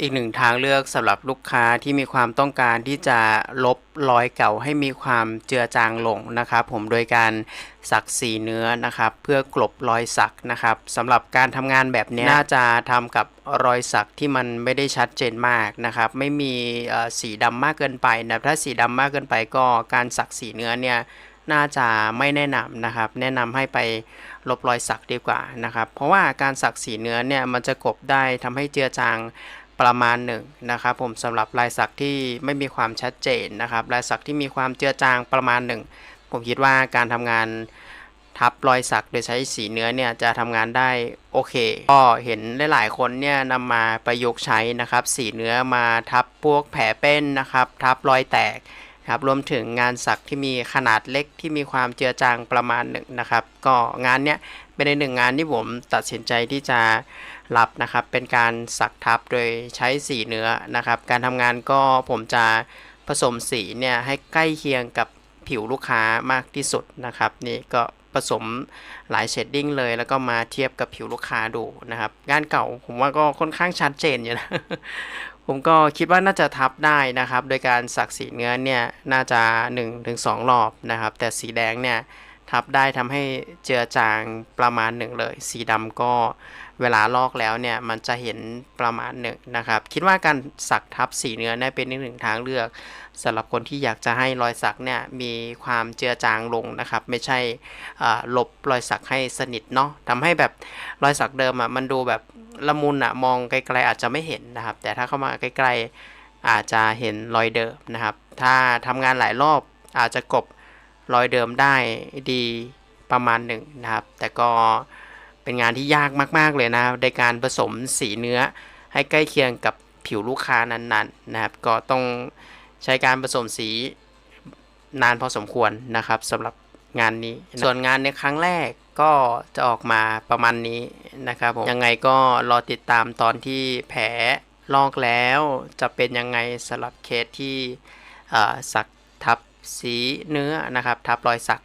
อีกหนึ่งทางเลือกสำหรับลูกค้าที่มีความต้องการที่จะลบรอยเก่าให้มีความเจือจางลงนะครับผมโดยการสักสีเนื้อนะครับ เพื่อกลบรอยสักนะครับสำหรับการทำงานแบบนี้น่าจะทำกับรอยสักที่มันไม่ได้ชัดเจนมากนะครับ ไม่มีสีดำมากเกินไปนะถ้าสีดำมากเกินไปก็การสักสีเนื้อเนี่ยน่าจะไม่แนะนำนะครับ แนะนำให้ไปลบรอยสักดีกว่านะครับ เพราะว่าการสักสีเนื้อเนี่ยมันจะกลบได้ทำให้เจือจาง ประมาณหนึ่งนะครับผมสำหรับลายสักที่ไม่มีความชัดเจนนะครับลายสักที่มีความเจือจางประมาณหนึ่งผมคิดว่าการทำงานทับรอยสักโดยใช้สีเนื้อเนี่ยจะทำงานได้โอเค ก็เห็นหลายๆคนเนี่ยนำมาประยุกต์ใช้นะครับ สีเนื้อมาทับพวกแผลเป็นนะครับทับรอยแตกครับรวมถึงงานสักที่มีขนาดเล็กที่มีความเจือจางประมาณหนึ่งนะครับ ก็งานเนี้ยเป็นในหนึ่งงานที่ผมตัดสินใจที่จะ รับนะครับ เป็นการสักทับโดยใช้สีเนื้อนะครับ การทำงานก็ผมจะผสมสีเนี่ยให้ใกล้เคียงกับผิวลูกค้ามากที่สุดนะครับ นี่ก็ผสมหลายเชดดิ้งเลย แล้วก็มาเทียบกับผิวลูกค้าดูนะครับงานเก่าผมว่าก็ค่อนข้างชัดเจนอยู่นะ ผมก็คิดว่าน่าจะทับได้นะครับ โดยการสักสีเนื้อเนี่ยน่าจะ 1-2 รอบนะครับ แต่สีแดงเนี่ย ทับได้ทำให้เจือจางประมาณหนึ่งเลย สีดำก็เวลาลอกแล้วเนี่ยมันจะเห็นประมาณหนึ่งนะครับ คิดว่าการสักทับสีเนื้อเนี่ยเป็นอีกหนึ่งทางเลือกสำหรับคนที่อยากจะให้รอยสักเนี่ยมีความเจือจางลงนะครับ ไม่ใช่ลบรอยสักให้สนิทเนาะทำให้แบบรอยสักเดิมอะมันดูแบบละมุนอะมองไกลๆอาจจะไม่เห็นนะครับ แต่ถ้าเข้ามาใกล้ๆอาจจะเห็นรอยเดิมนะครับ ถ้าทำงานหลายรอบอาจจะกบ รอยเดิมได้ดีประมาณหนึ่งนะครับ แต่ก็เป็นงานที่ยากมาก ๆ เลยนะครับในการผสมสีเนื้อให้ใกล้เคียงกับผิวลูกค้านั้นๆนะครับ ก็ต้องใช้การผสมสีนานพอสมควรนะครับสำหรับงานนี้ ส่วนงานในครั้งแรกก็จะออกมาประมาณนี้นะครับผมยังไงก็รอติดตามตอนที่แผลลอกแล้วจะเป็นยังไงสำหรับเคสที่สักทับ สีเนื้อนะครับ ทับรอยสัก